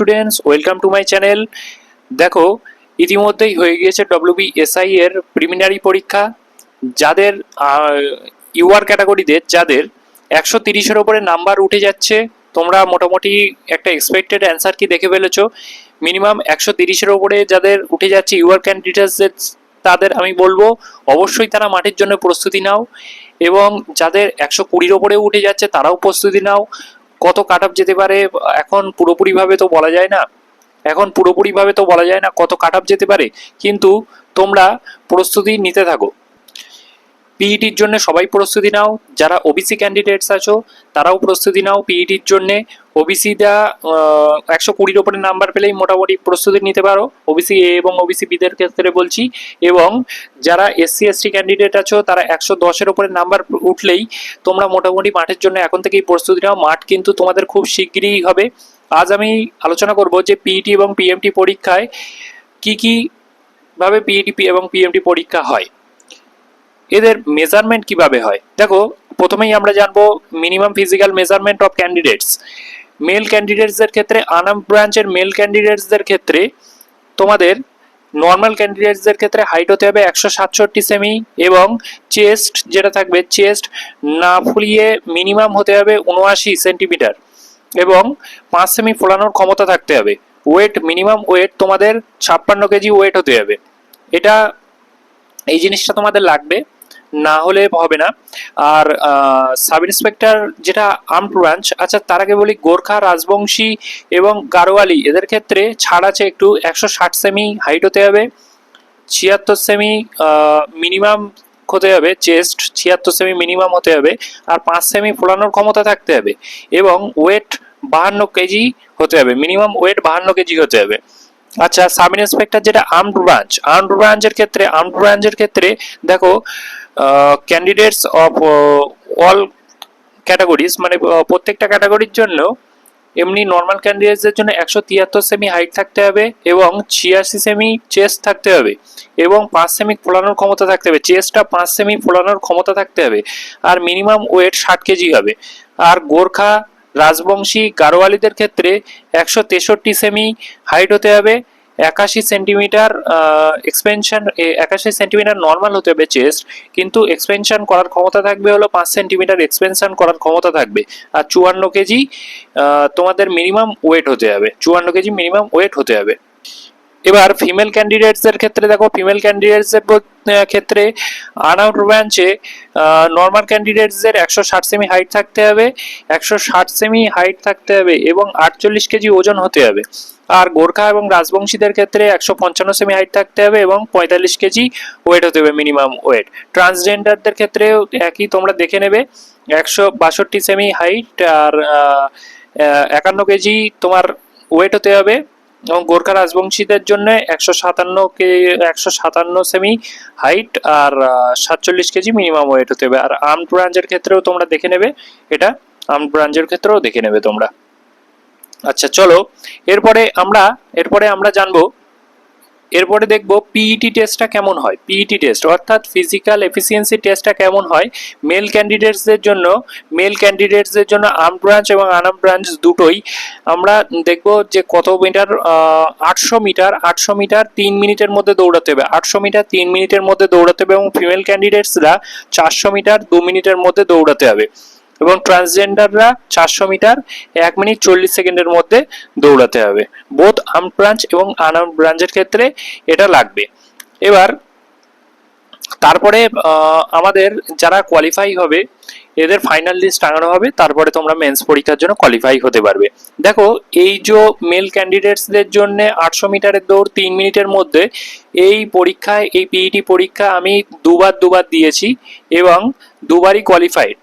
Students welcome to my channel দেখো, ইতিমধ্যেই হয়ে গিয়েছে ডব্লিউবিএসআই এর প্রিলিমিনারি পরীক্ষা। যাদের ইউআর ক্যাটাগরিতে যাদের একশো তিরিশের ওপরে নাম্বার উঠে যাচ্ছে, তোমরা মোটামুটি একটা এক্সপেক্টেড অ্যান্সার কি দেখে ফেলেছো? মিনিমাম একশো তিরিশের ওপরে যাদের উঠে যাচ্ছে ইউআর ক্যান্ডিডেটসদের তাদের আমি বলব, অবশ্যই তারা মাঠের জন্য প্রস্তুতি নাও। এবং যাদের একশো কুড়ির ওপরে উঠে যাচ্ছে, তারাও প্রস্তুতি নাও। কত কাট আপ যেতে পারে, এখন পুরোপুরিভাবে তো বলা যায় না, এখন পুরোপুরিভাবে তো বলা যায় না কত কাট আপ যেতে পারে, কিন্তু তোমরা প্রস্তুতি নিতে থাকো। পিইটির জন্য সবাই প্রস্তুতি নাও। যারা ওবিসি ক্যান্ডিডেটস আছো, তারাও প্রস্তুতি নাও পিইটির জন্য। ওবিসিটা একশো কুড়ির ওপরে নাম্বার পেলেই মোটামুটি প্রস্তুতি নিতে পারো। ওবিসি এ এবং ওবিসি বিদের ক্ষেত্রে বলছি। এবং যারা এসসি এসটি ক্যান্ডিডেট আছো, তারা একশো দশের ওপরে নাম্বার উঠলেই তোমরা মোটামুটি মাঠের জন্য এখন থেকেই প্রস্তুতি নাও। মাঠ কিন্তু তোমাদের খুব শিগগিরই হবে। আজ আমি আলোচনা করব যে পিইটি এবং পিএমটি পরীক্ষায় কি কি ভাবে পিইটি এবং পিএমটি পরীক্ষা হয়। এদের মেজারমেন্ট কীভাবে হয়? দেখো, প্রথমেই আমরা জানব minimum physical measurement of candidates male ক্যান্ডিডেটসদের ক্ষেত্রে আনাম ব্রাঞ্চের মেল ক্যান্ডিডেটসদের ক্ষেত্রে তোমাদের নর্মাল ক্যান্ডিডেটসদের ক্ষেত্রে হাইট হতে হবে একশো সাতষট্টি সেমি এবং চেস্ট যেটা থাকবে চেস্ট না ফুলিয়ে মিনিমাম হতে হবে উনআশি সেন্টিমিটার এবং পাঁচ সেমি ফোলানোর ক্ষমতা থাকতে হবে। ওয়েট মিনিমাম ওয়েট তোমাদের ছাপ্পান্ন কেজি ওয়েট হতে হবে। এটা, এই জিনিসটা তোমাদের লাগবে। না হলে হবে না। আর সাব ইন্সপেক্টর যেটা আর্মড ব্রাঞ্চ আচ্ছা তার আগে বলি গোর্খা, রাজবংশী এবং গারোয়ালি, এদের ক্ষেত্রে ছাড় আছে একটু একশো ষাট সেমি হাইট হতে হবে, ছিয়াত্তর সেমি মিনিমাম হতে হবে চেস্ট ছিয়াত্তর সেমি মিনিমাম হতে হবে, আর পাঁচ সেমি ফোলানোর ক্ষমতা থাকতে হবে এবং ওয়েট বাহান্ন কেজি হতে হবে মিনিমাম ওয়েট বাহান্ন কেজি হতে হবে। আচ্ছা সাব ইন্সপেক্টর যেটা আর্মড ব্রাঞ্চ আর্মড ব্রাঞ্চের ক্ষেত্রে আর্মড ব্রাঞ্চের ক্ষেত্রে দেখো ক্যান্ডিডেটস অফ অল ক্যাটাগরিজ মানে প্রত্যেকটা ক্যাটাগরির জন্য এমনি নর্মাল ক্যান্ডিডেটসদের জন্য একশো তিয়াত্তর সেমি হাইট থাকতে হবে এবং ছিয়াশি সেমি চেস্ট থাকতে হবে এবং পাঁচ সেমি ফোলানোর ক্ষমতা থাকতে হবে। চেস্টটা পাঁচ সেমি ফোলানোর ক্ষমতা থাকতে হবে। আর মিনিমাম ওয়েট ষাট কেজি হবে। আর গোর্খা রাজবংশী গারোয়ালিদের ক্ষেত্রে একশো তেষট্টি সেমি হাইট হতে হবে, একাশি সেন্টিমিটার এক্সপেনশন একাশি সেন্টিমিটার নর্মাল হতে হবে চেস্ট কিন্তু এক্সপেনশন করার ক্ষমতা থাকবে হলো পাঁচ সেন্টিমিটার এক্সপেনশন করার ক্ষমতা থাকবে। আর চুয়ান্ন কেজি তোমাদের মিনিমাম ওয়েট হতে হবে, চুয়ান্ন কেজি মিনিমাম ওয়েট হতে হবে। এবার ফিমেল ক্যান্ডিডেটসদের ক্ষেত্রে দেখো ফিমেল ক্যান্ডিডেটসদের ক্ষেত্রে আনআউট ব্রাঞ্চে নর্মাল ক্যান্ডিডেটসদের একশো ষাট সেমি হাইট থাকতে হবে, একশো ষাট সেমি হাইট থাকতে হবে এবং আটচল্লিশ কেজি ওজন হতে হবে। আর গোর্খা এবং রাজবংশীদের ক্ষেত্রে একশো পঞ্চান্ন সেমি হাইট থাকতে হবে এবং পঁয়তাল্লিশ কেজি ওয়েট হতে হবে মিনিমাম ওয়েট ট্রান্সজেন্ডারদের ক্ষেত্রেও একই তোমরা দেখে নেবে, একশো বাষট্টি সেমি হাইট আর একান্ন কেজি তোমার ওয়েট হতে হবে। এবং গোর্খা রাজবংশীদের জন্য একশো সাতান্ন কে, একশো সাতান্ন সেমি হাইট আর সাতচল্লিশ কেজি মিনিমাম ওয়েট হতে হবে। আর আর্ম ব্রাঞ্চের ক্ষেত্রেও তোমরা দেখে নেবে এটা। আর্ম ব্রাঞ্চের ক্ষেত্রেও দেখে নেবে তোমরা। আচ্ছা চলো। এরপরে আমরা এরপরে আমরা জানব এরপরে দেখব পিইটি টেস্টটা কেমন হয়? পিইটি টেস্ট অর্থাৎ ফিজিক্যাল এফিসিয়েন্সি টেস্টটা কেমন হয়? মেল ক্যান্ডিডেটসদের জন্য মেল ক্যান্ডিডেটসদের জন্য আর্ম ব্রাঞ্চ এবং আনাম ব্রাঞ্চ দুটোই আমরা দেখব যে কত মিটার আটশো মিটার আটশো মিটার তিন মিনিটের মধ্যে দৌড়াতে হবে। আটশো মিটার তিন মিনিটের মধ্যে দৌড়াতে হবে এবং ফিমেল ক্যান্ডিডেটসরা চারশো মিটার দু মিনিটের মধ্যে দৌড়াতে হবে। এবং ট্রান্সজেন্ডাররা চারশো মিটার এক মিনিট চল্লিশ সেকেন্ডের মধ্যে দৌড়াতে হবে। বোথ আর্ম ব্রাঞ্চ এবং আনআর্ম ব্রাঞ্চের ক্ষেত্রে এটা লাগবে। এবার, তারপরে আমাদের যারা কোয়ালিফাই হবে, এদের ফাইনাল লিস্ট টাঙানো হবে, তারপরে তোমরা মেন্স পরীক্ষার জন্য কোয়ালিফাই হতে পারবে। দেখো, এই যে মেল ক্যান্ডিডেটসদের জন্য আটশো মিটারের দৌড় তিন মিনিটের মধ্যে, এই পরীক্ষায়, এই পিইটি পরীক্ষা আমি দুবার দুবার দিয়েছি এবং দুবারই কোয়ালিফাইড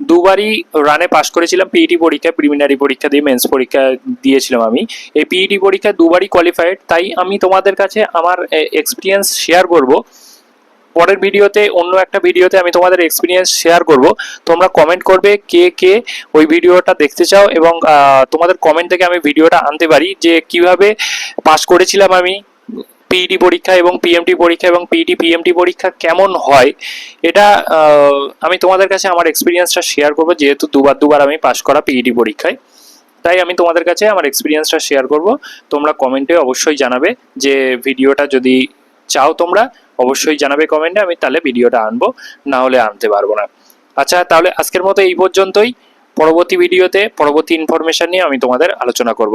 দুবারই রানে পাশ করেছিলাম পিইটি পরীক্ষা প্রিলিমিনারি পরীক্ষা দিয়ে মেন্স পরীক্ষা দিয়েছিলাম আমি। এই পিইটি পরীক্ষা দুবারই কোয়ালিফাইড তাই আমি তোমাদের কাছে আমার এক্সপিরিয়েন্স শেয়ার করব। পরের ভিডিওতে, অন্য একটা ভিডিওতে আমি তোমাদের এক্সপিরিয়েন্স শেয়ার করব। তোমরা কমেন্ট করবে কে কে ওই ভিডিওটা দেখতে চাও এবং তোমাদের কমেন্ট থেকে আমি ভিডিওটা আনতে পারি যে কীভাবে পাস করেছিলাম আমি। পিইটি পরীক্ষা এবং পিএমটি পরীক্ষা এবং পিইটি পিএমটি পরীক্ষা কেমন হয়, এটা আমি তোমাদের কাছে আমার এক্সপিরিয়েন্সটা শেয়ার করব, যেহেতু দুবার দুবার আমি পাস করা পিইটি পরীক্ষায়। তাই আমি তোমাদের কাছে আমার এক্সপিরিয়েন্সটা শেয়ার করব। তোমরা কমেন্টে অবশ্যই জানাবে যে ভিডিওটা যদি চাও তোমরা, অবশ্যই জানাবে কমেন্টে আমি তাহলে ভিডিওটা আনব, না হলে আনতে পারব না। আচ্ছা তাহলে আজকের মতো এই পর্যন্তই। পরবর্তী ভিডিওতে পরবর্তী ইনফরমেশন নিয়ে আমি তোমাদের আলোচনা করব।